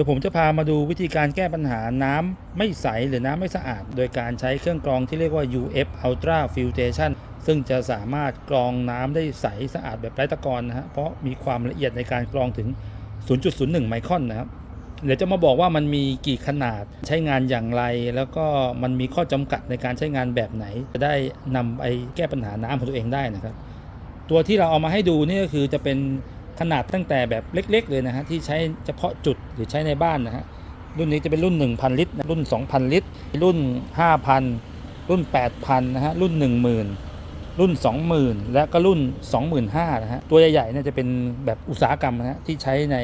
ดี๋ยวผมจะพามาดูวิธีการแก้ปัญหาน้ำไม่ใสหรือน้ำไม่สะอาด โดยการใช้เครื่องกรองที่เรียกว่า UF Ultra Filtration ซึ่งจะสามารถกรองน้ำได้ใสสะอาดแบบไร้ตะกอนนะฮะเพราะมีความละเอียดในการกรองถึง 0.01 ไมครอนนะครับเดี๋ยวจะมาบอกว่ามันมีกี่ขนาดใช้งานอย่างไร แล้วก็มันมีข้อจำกัดในการใช้งานแบบไหน จะได้นำไปแก้ปัญหาน้ำของตัวเองได้นะครับ ตัวที่เราเอามาให้ดูนี่ก็คือจะเป็น ขนาดตั้งแต่แบบเล็ก ๆ เลยนะฮะที่ใช้เฉพาะจุดหรือใช้ในบ้านนะฮะรุ่นนี้จะเป็นรุ่น 1,000 ลิตร รุ่น 2,000 ลิตร รุ่น 5,000 รุ่น 8,000 นะฮะ รุ่น 10,000 รุ่น 20,000 และก็รุ่น 25,000 นะฮะ ตัวใหญ่ๆเนี่ยจะเป็นแบบอุตสาหกรรมนะฮะที่ใช้ใน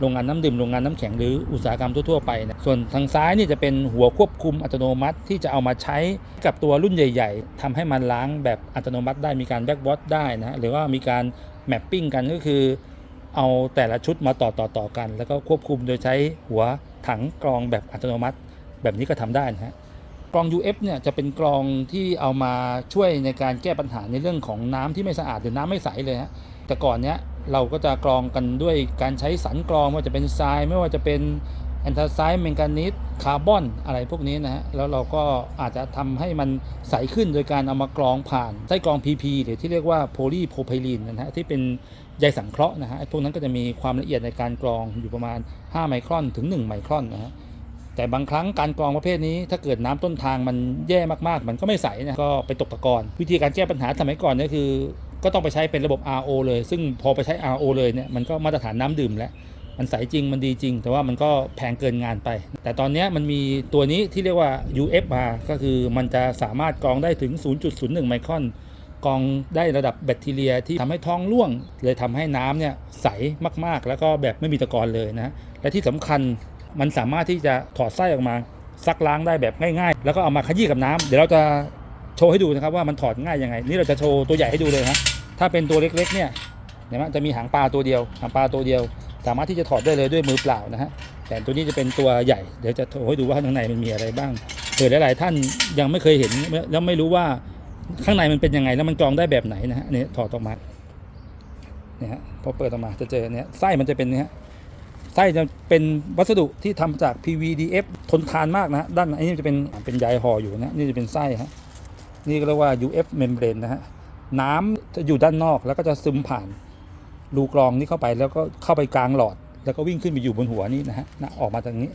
โรงงานน้ำดื่ม โรงงานน้ำแข็งหรืออุตสาหกรรมทั่วๆไปนะ ส่วนทางซ้ายนี่จะเป็นหัวควบคุมอัตโนมัติ ที่จะเอามาใช้กับตัวรุ่นใหญ่ ๆทำให้มันล้างแบบอัตโนมัติได้ มีการแบ็กวอตได้นะฮะ หรือว่ามีการแมปปิ้งกันก็คือ เอาแต่ละชุดมาต่อต่อต่อกัน แล้วก็ควบคุมโดยใช้หัวถังกรองแบบอัตโนมัติ แบบนี้ก็ทำได้นะฮะกรอง UF เนี่ยจะเป็นกรองที่เอามาช่วยในการแก้ปัญหาในเรื่องของน้ำที่ไม่สะอาดหรือน้ำไม่ใสเลยฮะแต่ก่อนเนี้ยเราก็จะกรองกันด้วยการใช้สันกรองไม่ว่าจะเป็นทรายไม่ว่าจะเป็นแอนทาไซด์แมงกานีสคาร์บอนอะไรพวกนี้นะฮะแล้วเราก็อาจจะทำให้มันใสขึ้นโดยการเอามากรองผ่านไส้กรอง PP หรือที่เรียกว่าโพลีโพรไพลีนนะฮะที่เป็น ใยสังเคราะห์นะฮะไอ้พวกนั้นก็จะมีความละเอียดในการกรองอยู่ประมาณ 5 ไมครอนถึง 1 ไมครอนนะฮะแต่บางครั้งการกรองประเภทนี้ ถ้าเกิดน้ำต้นทางมันแย่มากๆ มันก็ไม่ใสนะก็ไปตกตะกอนวิธีการแก้ปัญหาสมัยก่อนเนี่ยคือ ก็ต้องไปใช้เป็นระบบ RO เลย ซึ่งพอไปใช้ RO เลยเนี่ยมันก็มาตรฐานน้ำดื่มแล้วมันใสจริงมันดีจริง แต่ว่ามันก็แพงเกินงานไป แต่ตอนนี้มันมีตัวนี้ที่เรียกว่า UF มาก็คือมันจะสามารถกรองได้ถึง 0.01 ไมครอน กองได้ระดับแบคทีเรียที่ทำให้ท้องร่วง เลยทำให้น้ำเนี่ยใสมากๆ แล้วก็แบบไม่มีตะกอนเลยนะและที่สำคัญมันสามารถที่จะถอดไส้ออกมาซักล้างได้แบบง่ายๆ แล้วก็เอามาขยี้กับน้ำเดี๋ยวเราจะโชว์ให้ดูนะครับว่ามันถอดง่ายยังไง นี่เราจะโชว์ตัวใหญ่ให้ดูเลยฮะถ้าเป็นตัวเล็กๆเนี่ยเห็นไหมจะมีหางปลาตัวเดียวหางปลาตัวเดียว สามารถที่จะถอดได้เลยด้วยมือเปล่านะฮะแต่ตัวนี้จะเป็นตัวใหญ่เดี๋ยวจะโชว์ให้ดูว่าข้างในมันมีอะไรบ้างเผื่อหลายๆท่านยังไม่เคยเห็นแล้วไม่รู้ว่า ข้างในมันเป็นยังไงแล้วมันกรองได้แบบไหนนะฮะนี่ถอดออกมาเนี่ยฮะพอเปิดออกมาจะเจอเนี่ยไส้มันจะเป็นเนี่ยไส้จะเป็นวัสดุที่ทำจาก PVDF ทนทานมากนะฮะด้านในนี้จะเป็นเป็นใยห่ออยู่นะนี่จะเป็นไส้ฮะนี่ก็เรียกว่า UF membrane นะฮะน้ำจะอยู่ด้านนอกแล้วก็จะซึมผ่านรูกรองนี้เข้าไปแล้วก็เข้าไปกลางหลอด แล้วก็วิ่งขึ้นไปอยู่บนหัวนี่นะฮะออกมาทางนี้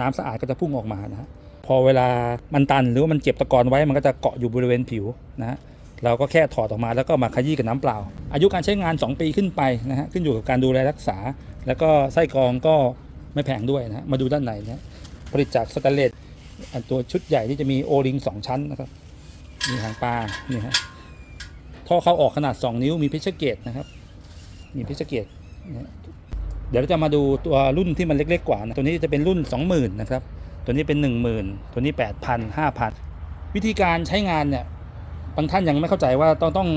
น้ำสะอาดก็จะพุ่งออกมานะฮะ พอเวลามันตันหรือว่ามันเก็บตะกอนไว้มันก็จะเกาะอยู่บริเวณผิวนะฮะเราก็แค่ถอดออกมาแล้วก็มาขยี้กับน้ำเปล่า อายุการใช้งาน 2 ปีขึ้นไปนะฮะขึ้นอยู่กับการดูแลรักษา แล้วก็ไส้กรองก็ไม่แพงด้วยนะมาดูด้านในนะฮะผลิตจากสแตนเลสตัวชุดใหญ่ที่จะมีโอริงสองชั้นนะครับมีหางปลานี่ฮะท่อเข้าออกขนาด 2 นิ้วมีเพชรเกตนะครับ มีเพชรเกตเดี๋ยวเราจะมาดูตัวรุ่นที่มันเล็ก ๆ กว่านะตัวนี้จะเป็นรุ่น 20,000นะครับ ตัวนี้เป็น 1 0,000 ตัวนี้ 8,000 5,000 วิธีการใช้งานเนี่ยบางท่านยังไม่เข้าใจว่าต้องต้อง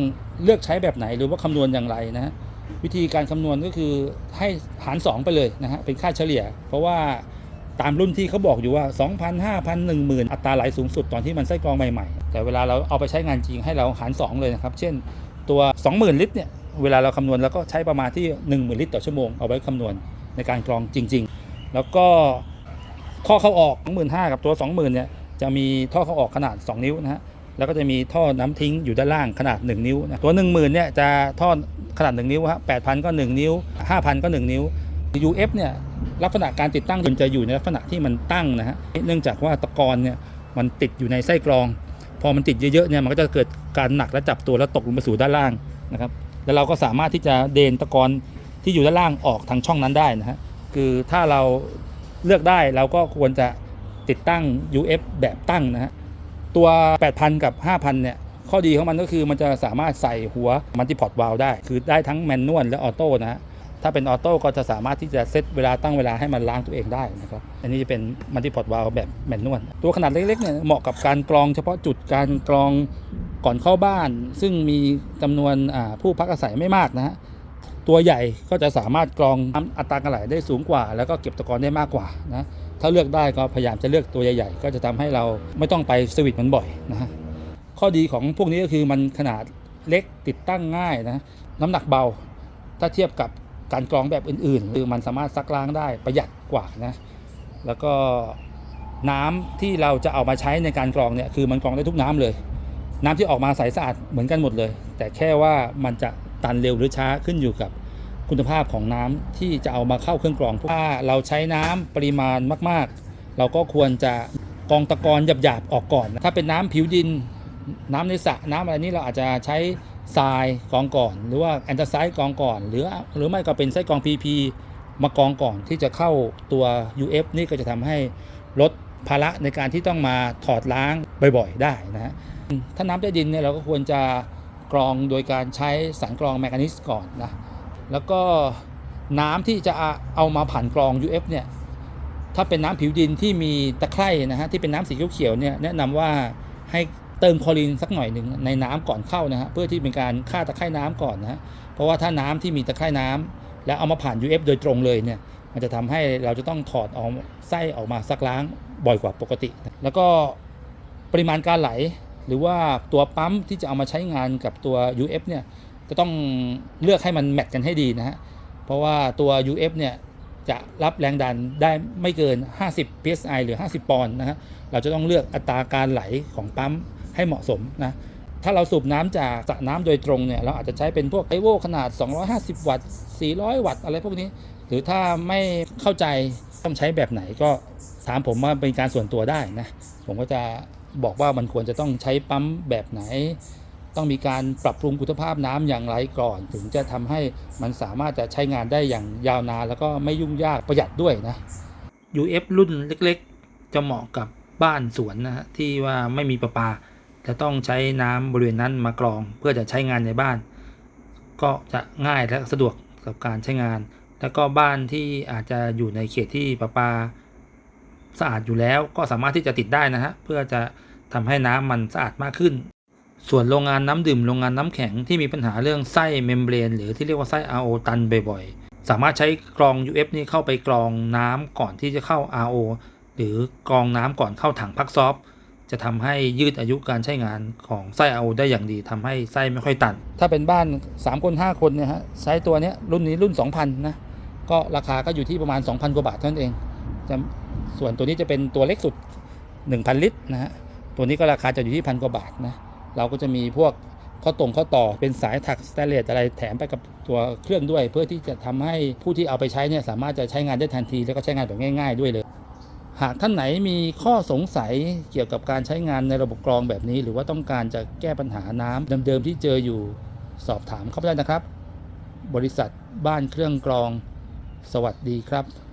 เลือกใช้แบบไหนหรือว่าคำนวณอย่างไรนะฮะวิธีการคำนวณก็คือให้หาร 2 ไปเลยนะฮะเป็นค่าเฉลี่ย เพราะว่าตามรุ่นที่เขาบอกอยู่ว่า 2,000 5,000 10,000 อัตราไหลสูงสุดตอนที่มันไส้กรองใหม่ๆ แต่เวลาเราเอาไปใช้งานจริงให้เราหาร 2 เลยนะครับ เช่นตัว 20,000 ลิตรเนี่ยเวลาเราคำนวณแล้วก็ใช้ประมาณที่ 10,000 ลิตรต่อชั่วโมงเอาไว้คำนวณในการกรองจริง ๆ แล้วก็ ท่อเข้าออก25,000กับตัว 20,000เนี่ยจะมีท่อเข้าออกขนาด 2 นิ้วนะฮะแล้วก็จะมีท่อน้ำทิ้งอยู่ด้านล่างขนาด 1 นิ้วนะตัว 10,000เนี่ยจะท่อขนาด 1 นิ้วฮะ8,000 ก็ 1 นิ้ว 5,000 ก็ 1 นิ้ว UF เนี่ยลักษณะการติดตั้งมันจะอยู่ในลักษณะที่มันตั้งนะฮะเนื่องจากว่าตะกอนเนี่ยมันติดอยู่ในไส้กรอง พอมันติดเยอะๆเนี่ยมันก็จะเกิดการหนักและจับตัวแล้วตกลงไปสู่ด้านล่างนะครับแล้วเราก็สามารถที่จะเดนตะกอนที่อยู่ด้านล่างออกทางช่องนั้นได้นะฮะคือถ้าเรา เลือกได้เราก็ควรจะติดตั้ง UF แบบตั้งนะฮะตัว 8,000 กับ 5,000 เนี่ย ข้อดีของมันก็คือมันจะสามารถใส่หัวมัลติพอร์ตวาลได้ คือได้ทั้งแมนนวลและออโต้นะฮะถ้าเป็นออโต้ก็จะสามารถที่จะเซตเวลาตั้งเวลาให้มันล้างตัวเองได้นะครับ อันนี้จะเป็นมัลติพอร์ตวาลแบบแมนนวล ตัวขนาดเล็กๆ เนี่ยเหมาะกับการกรองเฉพาะจุดการกรองก่อนเข้าบ้าน ซึ่งมีจำนวนผู้พักอาศัยไม่มากนะฮะ ตัวใหญ่ก็จะสามารถกรองน้ำอัตราการไหลได้สูงกว่า แล้วก็เก็บตะกอนได้มากกว่านะถ้าเลือกได้ก็พยายามจะเลือกตัวใหญ่ๆ ก็จะทำให้เราไม่ต้องไปสวิตช์มันบ่อยนะฮะข้อดีของพวกนี้ก็คือมันขนาดเล็กติดตั้งง่ายนะน้ำหนักเบา ถ้าเทียบกับการกรองแบบอื่นๆคือมันสามารถซักล้างได้ประหยัดกว่านะแล้วก็น้ำที่เราจะเอามาใช้ในการกรองเนี่ยคือมันกรองได้ทุกน้ำเลย น้ำที่ออกมาใสสะอาดเหมือนกันหมดเลย แต่แค่ว่ามันจะ ตันเร็วหรือช้าขึ้นอยู่กับคุณภาพของน้ำที่จะเอามาเข้าเครื่องกรองถ้าเราใช้น้ำปริมาณมาก ๆ เราก็ควรจะกรองตะกอนหยาบๆออกก่อน ถ้าเป็นน้ำผิวดิน น้ำในสระน้ำอะไรนี้เราอาจจะใช้ทรายกรองก่อน หรือว่าแอนตาไซด์กรองก่อน หรือหรือไม่ก็เป็นไส้กรอง PP มากองก่อนที่จะเข้าตัว UF นี่ก็จะทำให้ลดภาระในการที่ต้องมาถอดล้างบ่อย ๆ ได้นะฮะถ้าน้ำใต้ดินเนี่ยเราก็ควรจะ รองโดยการใช้สารกรองแมกนิสก่อนนะแล้วก็น้ำที่จะเอามาผ่านกรอง UF เนี่ยถ้าเป็นน้ำผิวดินที่มีตะไคร่นะฮะที่เป็นน้ำสีเขียวเนี่ยแนะนำว่าให้เติมคลอรีนสักหน่อยหนึ่งในน้ำก่อนเข้านะฮะเพื่อที่เป็นการฆ่าตะไคร่น้ำก่อนนะฮะเพราะว่าถ้าน้ำที่มีตะไคร่น้ำแล้วเอามาผ่าน UF โดยตรงเลยเนี่ยมันจะทำให้เราจะต้องถอดเอาไส้ออกมาซักล้างบ่อยกว่าปกติ แล้วก็ปริมาณการไหล หรือว่าตัวปั๊มที่จะเอามาใช้งานกับตัว UF เนี่ยจะต้องเลือกให้มันแมทกันให้ดีนะฮะ เพราะว่าตัว UF เนี่ยจะรับแรงดันได้ไม่เกิน 50 psi หรือ 50 ปอนด์นะฮะ เราจะต้องเลือกอัตราการไหลของปั๊มให้เหมาะสมนะ ถ้าเราสูบน้ำจากสระน้ำโดยตรงเนี่ย เราอาจจะใช้เป็นพวกไอโวขนาด 250 วัตต์ 400 วัตต์อะไรพวกนี้ หรือถ้าไม่เข้าใจต้องใช้แบบไหนก็ถามผมว่าเป็นการส่วนตัวได้นะ ผมก็จะ บอกว่ามันควรจะต้องใช้ปั๊มแบบไหน ต้องมีการปรับปรุงคุณภาพน้ำอย่างไรก่อน ถึงจะทำให้มันสามารถจะใช้งานได้อย่างยาวนานแล้วก็ไม่ยุ่งยากประหยัดด้วยนะ UF รุ่นเล็กๆ จะเหมาะกับบ้านสวนนะฮะที่ว่าไม่มีประปา จะต้องใช้น้ำบริเวณนั้นมากรอง เพื่อจะใช้งานในบ้าน ก็จะง่ายและสะดวกกับการใช้งาน แล้วก็บ้านที่อาจจะอยู่ในเขตที่ประปา สะอาดอยู่แล้วก็สามารถที่จะติดได้นะฮะเพื่อจะทำให้น้ำมันสะอาดมากขึ้น ส่วนโรงงานน้ำดื่มโรงงานน้ำแข็งที่มีปัญหาเรื่องไส้เมมเบรนหรือที่เรียกว่าไส้ RO ตันบ่อยๆ สามารถใช้กรอง UF นี่เข้าไปกรองน้ำก่อนที่จะเข้า RO หรือกรองน้ำก่อนเข้าถังพักซอฟจะทำให้ยืดอายุการใช้งานของไส้เอาได้อย่างดีทำให้ไส้ไม่ค่อยตัน ถ้าเป็นบ้าน 3 คน 5 คนเนี่ยฮะใช้ตัวเนี้ยรุ่นนี้รุ่น 2,000นะก็ราคาก็อยู่ที่ประมาณ 2,000 กว่าบาทเท่านั้นเองจะ ส่วนตัวนี้จะเป็นตัวเล็กสุด 1,000 ลิตรนะฮะตัวนี้ก็ราคาจะอยู่ที่พันกว่าบาทนะเราก็จะมีพวกข้อตรงข้อต่อเป็นสายถักสแตเลสอะไรแถมไปกับตัวเครื่องด้วย เพื่อที่จะทำให้ผู้ที่เอาไปใช้เนี่ยสามารถจะใช้งานได้ทันทีแล้วก็ใช้งานแบบง่าย ๆ ด้วยเลย หากท่านไหนมีข้อสงสัยเกี่ยวกับการใช้งานในระบบกรองแบบนี้ หรือว่าต้องการจะแก้ปัญหาน้ำเดิมๆที่เจออยู่สอบถามเข้าไปได้นะครับ บริษัทบ้านเครื่องกรอง สวัสดีครับ